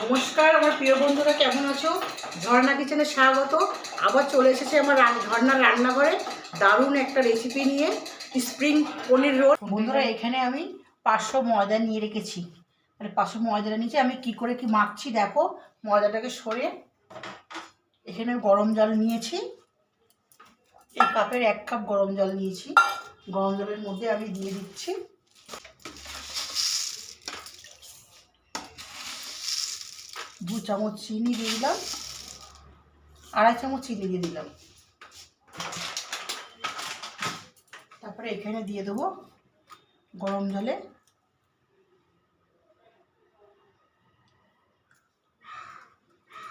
নমস্কার, আমার প্রিয় বন্ধুরা, কেমন আছো? ঝর্ণা কিচেনে স্বাগত। আবার চলে এসেছে আমার ঝর্ণার রান্নাঘরে দারুণ একটা রেসিপি নিয়ে স্প্রিং পনির রোল বন্ধুরা, এখানে আমি পাঁচশো ময়দা নিয়ে রেখেছি। মানে পাঁচশো ময়দাটা নিচে আমি কি করে কি মাখছি, দেখো। ময়দাটাকে সরে এখানে গরম জল নিয়েছি। এই কাপের এক কাপ গরম জল নিয়েছি। গরম জলের মধ্যে আমি দিয়ে দিচ্ছি দু চামচ চিনি দিয়ে দিলাম, আড়াই চামচ চিনি দিয়ে দিলাম। তারপরে এখানে দিয়ে দেবো গরম জলে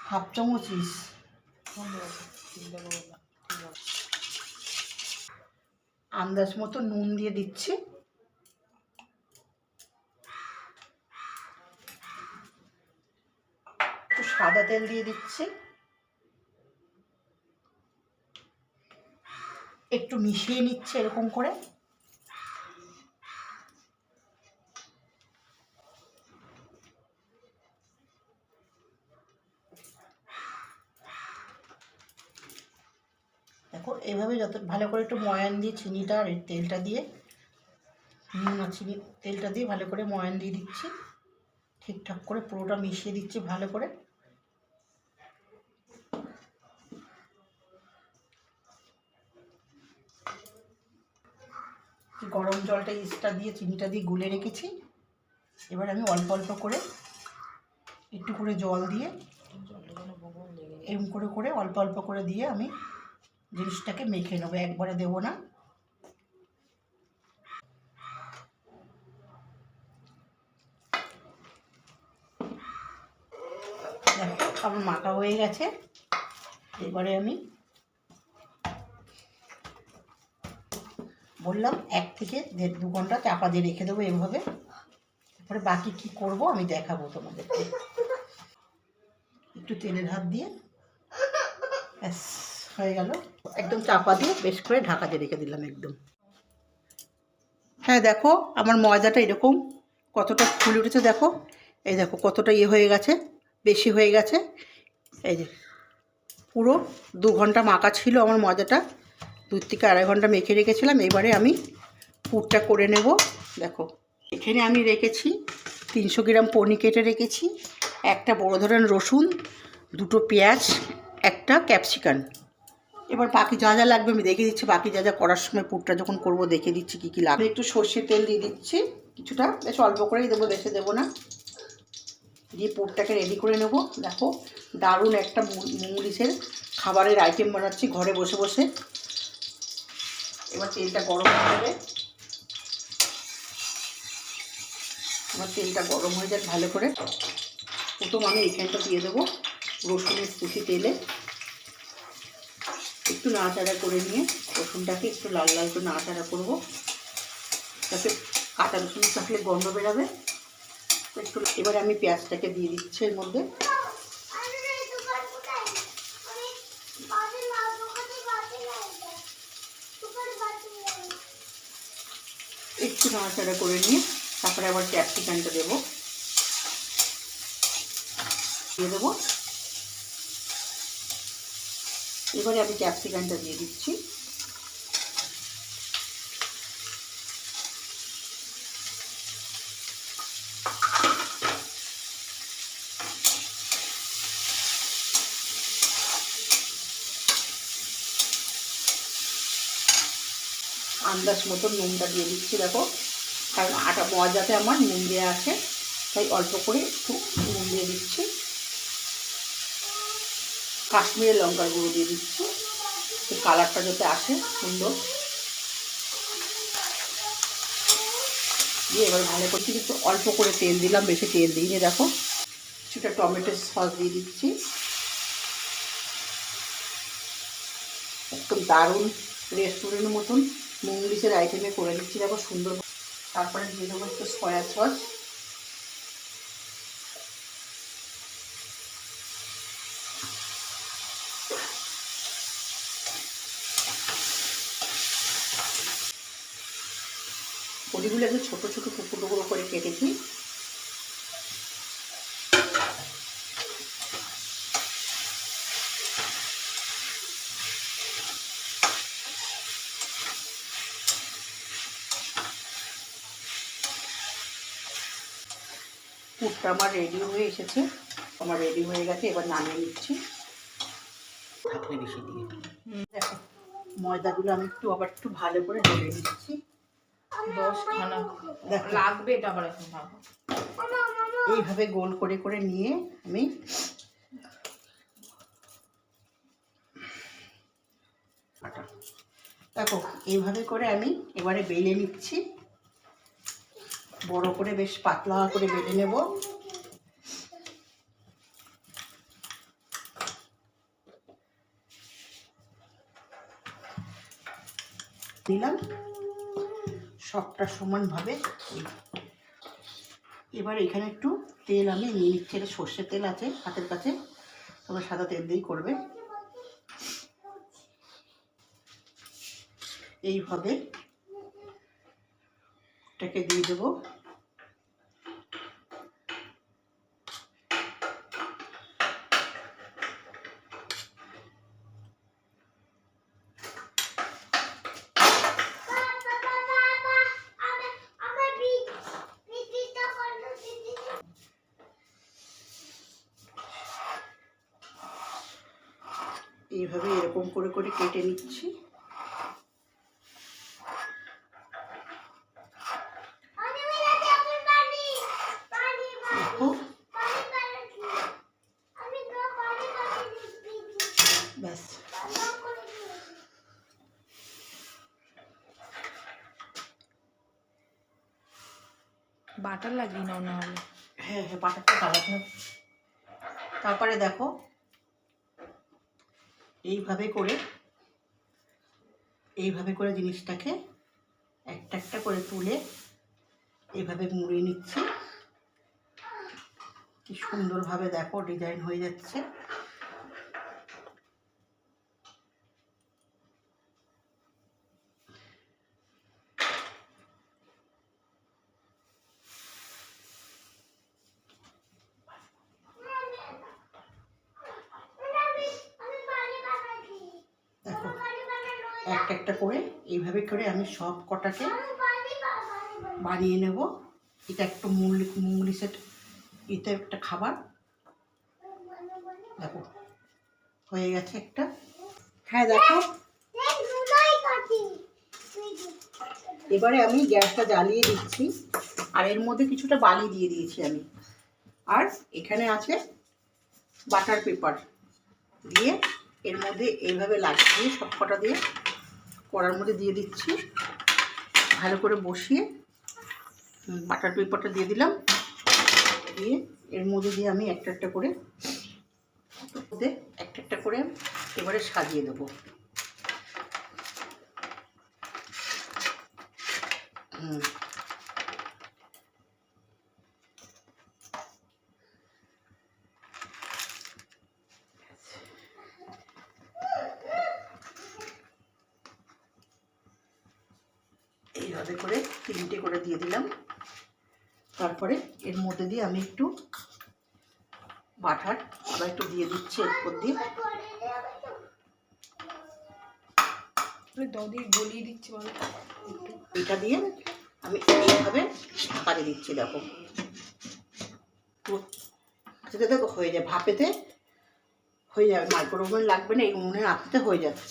হাফ চামচ ইস। আন্দাজ মতো নুন দিয়ে দিচ্ছি একটু সাদা তেল দিয়ে দিচ্ছি। একটু মিশিয়ে নিচ্ছে এরকম করে। দেখো, এভাবে যত, ভালো করে একটু ময়ান দিয়ে চিনিটা আর তেলটা দিয়ে চিনি, তেলটা দিয়ে ভালো করে ময়ান দিয়ে দিচ্ছি। ঠিকঠাক করে পুরোটা মিশিয়ে দিচ্ছি ভালো করে। গরম জলটা ইস্টটা দিয়ে চিনিটা দিয়ে গুলে রেখেছি। এবার আমি অল্প অল্প করে একটু করে জল দিয়ে এরম করে করে অল্প অল্প করে দিয়ে আমি জিনিসটাকে মেখে নেব, একবারে দেবো না। দেখো, আমার মাখা হয়ে গেছে। এবারে আমি বললাম, এক থেকে দেড় দু ঘণ্টা চাপা দিয়ে রেখে দেবো এভাবে। তারপরে বাকি কি করব আমি দেখাবো তোমাদেরকে। একটু তেলের হাত দিয়ে। ব্যাস, হয়ে গেল। একদম চাপা দিয়ে বেশ করে ঢাকা দিয়ে রেখে দিলাম একদম। হ্যাঁ দেখো, আমার ময়দাটা এরকম কতটা ফুলে উঠেছে, দেখো। এই দেখো, কতটা ইয়ে হয়ে গেছে, বেশি হয়ে গেছে। এই যে, পুরো দু ঘণ্টা মাখা ছিল আমার ময়দাটা। দু থেকে আড়াই ঘণ্টা মেখে রেখেছিলাম, এবারে আমি পুরটা করে নেব। দেখো, এখানে আমি রেখেছি তিনশো গ্রাম পনি কেটে রেখেছি, একটা বড় ধরনের রসুন, দুটো পেঁয়াজ, একটা ক্যাপসিকান এবার বাকি যা যা লাগবে আমি দেখে দিচ্ছি, বাকি যা যা করার সময় পুরটা যখন করব দেখে দিচ্ছি কী কী লাগবে। একটু সর্ষের তেল দিয়ে দিচ্ছি, কিছুটা, বেশ অল্প করেই দেবো, বেশি দেবো না। দিয়ে পুরটাকে রেডি করে নেব। দেখো, দারুণ একটা মুংলিশের খাবারের আইটেম বানাচ্ছি, ঘরে বসে বসে। এবার তেলটা গরম হয়ে যাবে। এবার তেলটা গরম হয়ে যাক ভালো করে। প্রথম আমি এইখানটা দিয়ে দেবো রসুনের কুচি তেলে। একটু নাড়াচাড়া করে নিয়ে রসুনটাকে একটু লাল লাল করে নাড়াচাড়া করব। যাতে কাঁচা রসুন থাকলে গন্ধ বেরাবে। একটু এবারে আমি পেঁয়াজটাকে দিয়ে দিচ্ছি এর মধ্যে। নাড়াচাড়া করে নিয়ে তারপরে আবার ক্যাপসিকানটা দেবো। দিয়ে দেবো। এবারে আমি ক্যাপসিকানটা দিয়ে দিচ্ছি। আন্দাজ মতো নুনটা দিয়ে দিচ্ছি, দেখো। কারণ আটা মজাতে আমার, নুন দেওয়া আছে। তাই অল্প করে একটু নুন দিয়ে দিচ্ছি। কাশ্মীরের লঙ্কার গুঁড়ো দিয়ে দিচ্ছি। কালারটা যাতে আসে সুন্দর। দিয়ে এবার ভালো করছি কিন্তু অল্প করে তেল দিলাম, বেশি তেল দিইনি, দেখো। কিছুটা টমেটো সস দিয়ে দিচ্ছি। একদম দারুণ রেস্টুরেন্টের মতন। মুংলিশের আইটেমে করে দিচ্ছি, দেখো সুন্দর তারপরে দিয়ে দেবো একটু সয়া সস। বড়িগুলো একটু ছোটো ছোটো টুকরো টুকরো করে কেটেছি। পুরটা আমার রেডি হয়ে এসেছে। আমার রেডি হয়ে গেছে এবার নামিয়ে নিচ্ছি। বেশি দিয়ে দেখো ময়দাগুলো আমি একটু আবার একটু ভালো করে ঢেলে নিচ্ছি। লাগবে এটা আবার এখন এইভাবে গোল করে করে নিয়ে আমি দেখো এইভাবে করে আমি এবারে বেলে নিচ্ছি। বড় করে বেশ পাতলা করে বেলে নেব। দিলাম। সবটা সমানভাবে এবার এখানে একটু তেল আমি নিয়ে নিচ্ছি। এটা সর্ষের তেল আছে, হাতের কাছে। তোমরা সাদা তেল দিয়েই করবে। এইভাবে এটাকে দিয়ে দেবো। এইভাবে এরকম করে করে কেটে নিচ্ছি। বাটার লাগিয়ে নাও না হলে। হ্যাঁ হ্যাঁ বাটারটা গালাতে হবে। তারপরে দেখো, এইভাবে করে এইভাবে করে জিনিসটাকে একটা একটা করে তুলে এইভাবে মুড়ে নিচ্ছি। কি সুন্দরভাবে দেখো, ডিজাইন হয়ে যাচ্ছে। একটা একটা করে এইভাবে করে আমি সব কটাকে বানিয়ে নেব। এটা একটু মুরলি মুংলি সেট এটা একটা খাবার। দেখো হয়ে গেছে একটা। হ্যাঁ দেখো। এবারে আমি গ্যাসটা জ্বালিয়ে দিচ্ছি আর এর মধ্যে কিছুটা বালি দিয়ে দিয়েছি আমি। আর এখানে আছে বাটার পেপার। দিয়ে এর মধ্যে এইভাবে লাগিয়ে সব কটা দিয়ে কড়ার মধ্যে দিয়ে দিচ্ছি। ভালো করে বসিয়ে বাটার পেপারটা দিয়ে দিলাম। দিয়ে এর মধ্যে দিয়ে আমি একটা একটা করে একটা একটা করে এবারে সাজিয়ে দেবো। হুম এইভাবে করে তিনটে করে দিয়ে দিলাম। তারপরে এর মধ্যে দিয়ে আমি একটু বাটার আবার একটু দিয়ে দিচ্ছি এর উপর দিয়ে দদি গলিয়ে দিচ্ছি বলো। এটা দিয়ে আমি এইভাবে ঢাকা দিচ্ছি দেখো। হয়ে যায় ভাপেতে হয়ে যাবে মাইক্রো ওভেন লাগবে না এই উনুনে আঁকতে হয়ে যাচ্ছে।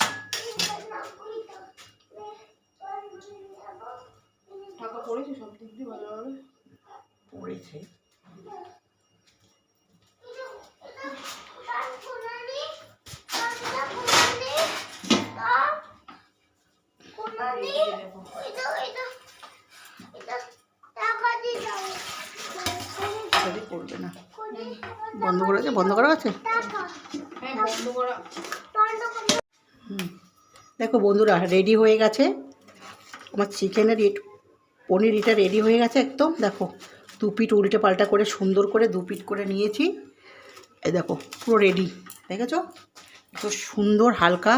পড়েছে সব দিক দিয়ে ভালোভাবে? পড়েছে। করবে না। বন্ধ করা আছে? বন্ধ করা আছে? হ্যাঁ বন্ধ করা। হুম। দেখো বন্ধুরা রেডি হয়ে গেছে। আমার চিকেনের ইট পনির এটা রেডি হয়ে গেছে একদম। দেখো, দু পিঠ উল্টে পাল্টা করে সুন্দর করে দু পিঠ করে নিয়েছি। এই দেখো, পুরো রেডি দেখেছ? তো সুন্দর হালকা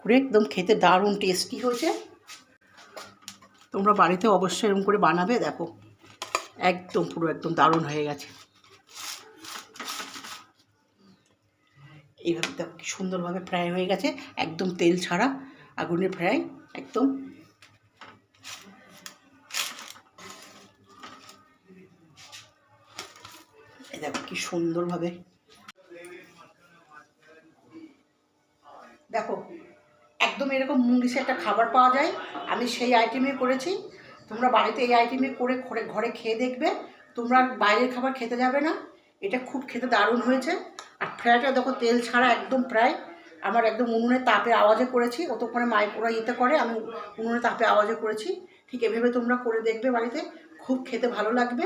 করে একদম খেতে দারুণ টেস্টি হয়েছে। তোমরা বাড়িতে অবশ্যই এরকম করে বানাবে, দেখো। একদম পুরো, একদম দারুণ হয়ে গেছে। এইভাবে দেখো সুন্দরভাবে ফ্রাই হয়ে গেছে। একদম তেল ছাড়া আগুনের ফ্রাই একদম দেখো কি সুন্দরভাবে। দেখো, একদম এরকম মুঙ্গিসে একটা খাবার পাওয়া যায়। আমি সেই আইটেমে করেছি। তোমরা বাড়িতে এই আইটেমে করে ঘরে ঘরে খেয়ে দেখবে। তোমরা বাইরের খাবার খেতে যাবে না। এটা খুব খেতে দারুণ হয়েছে। আর ফ্রাইটা দেখো, তেল ছাড়া একদম প্রায়। আমার একদম উনুনের তাপে আওয়াজে করেছি। অতক্ষণে মাইক ওরা ইয়েতে করে, আমি উনুনের তাপে আওয়াজে করেছি। ঠিক এভাবে তোমরা করে দেখবে বাড়িতে। খুব খেতে ভালো লাগবে।